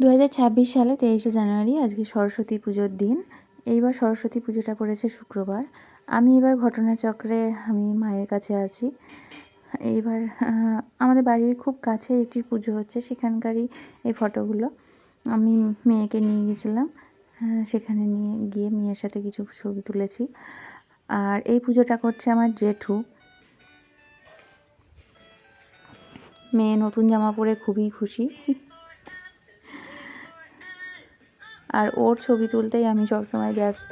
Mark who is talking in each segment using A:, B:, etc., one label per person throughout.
A: দু হাজার ছাব্বিশ সালে তেইশে জানুয়ারি, আজকে সরস্বতী পুজোর দিন। এইবার সরস্বতী পুজোটা পড়েছে শুক্রবার। আমি এবার ঘটনাচক্রে আমি মায়ের কাছে আছি। এইবার আমাদের বাড়ির খুব কাছে একটি পুজো হচ্ছে সেখানকারই এই ফটোগুলো। আমি মেয়েকে নিয়ে গেছিলাম সেখানে নিয়ে গিয়ে মেয়ের সাথে কিছু ছবি তুলেছি। আর এই পুজোটা করছে আমার জেঠু। মেয়ে নতুন জামা পরে খুবই খুশি। আর ওর ছবি তুলতেই আমি সবসময় ব্যস্ত।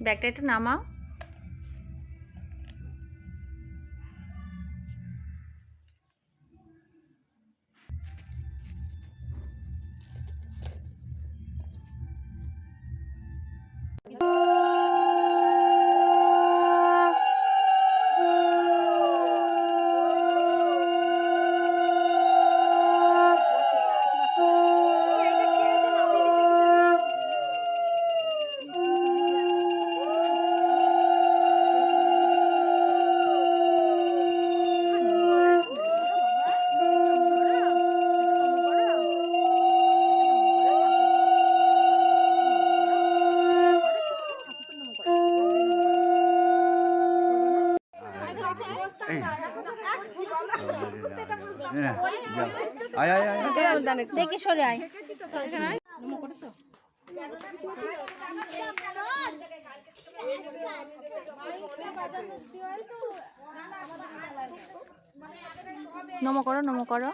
A: ব্যাগটা একটু নামাও।
B: আয়
A: নমো করো নমো করো।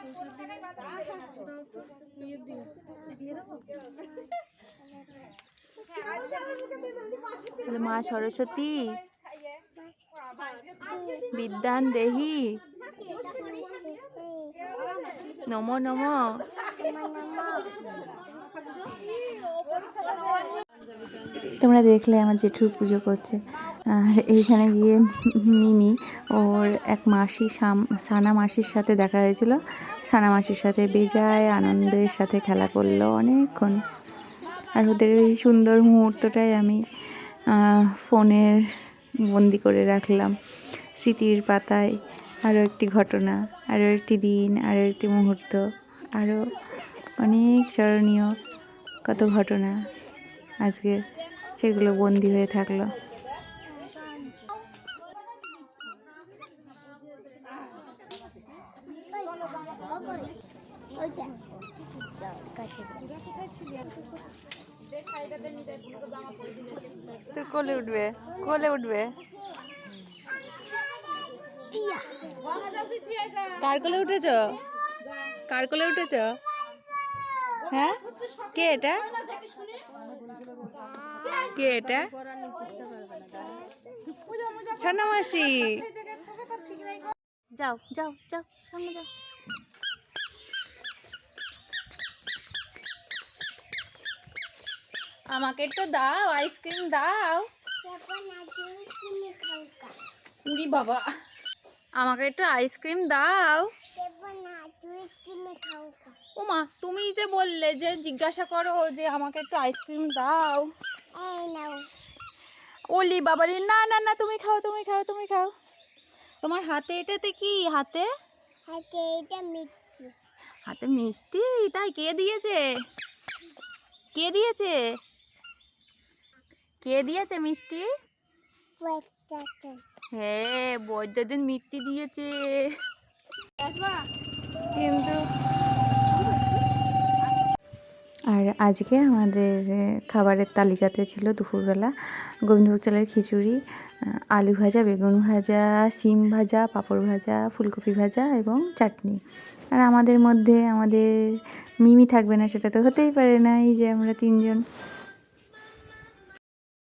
A: মা সরস্বতী বিদ্যান দেহি নমো নমো। তোমরা দেখলে আমার জেঠুর পুজো করছে। আর এইখানে গিয়ে মিমি ওর এক মাসি সানা মাসির সাথে দেখা হয়েছিল। সানা মাসির সাথে বেজায় আনন্দের সাথে খেলা করল অনেকক্ষণ। আর ওদের ওই সুন্দর মুহূর্তটাই আমি ফোনের বন্দি করে রাখলাম। স্মৃতির পাতায় আরও একটি ঘটনা আরও একটি দিন আরও একটি মুহূর্ত আরও অনেক স্মরণীয় কত ঘটনা আজকে সেগুলো বন্দি হয়ে থাকল। তোর কোলে উঠবে কোলে উঠবে। কার কোলে উঠেছ? কার কোলে উঠেছ? হ্যাঁ? কে এটা? কে এটা? ছানা মাসি যাও যাও যাও সামনে যাও। আমাকে তো দাও আইসক্রিম দাও। উড়ি বাবা। আমাকে একটু আইসক্রিম দাও। ওমা তুমি যে বললে যে জিজ্ঞাসা করো যে আমাকে একটু আইসক্রিম দাও। ওলি বাবালি না না না তুমি খাও তুমি খাও তুমি খাও। তোমার হাতে এটাতে কি? হাতে? হাতে মিষ্টি? তাই কে দিয়েছে? কে দিয়েছে? কে দিয়েছে মিষ্টি? হ্যাঁ বৈদ্যদিন মিষ্টি দিয়েছে। কিন্তু আর আজকে আমাদের খাবারের তালিকাতে ছিল দুপুরবেলা গোবিন্দভোগ চালের খিচুড়ি আলু ভাজা বেগুন ভাজা শিম ভাজা পাঁপড় ভাজা ফুলকপি ভাজা এবং চাটনি। আর আমাদের মধ্যে আমাদের মিমি থাকবে না সেটা তো হতেই পারে না এই যে আমরা তিনজন।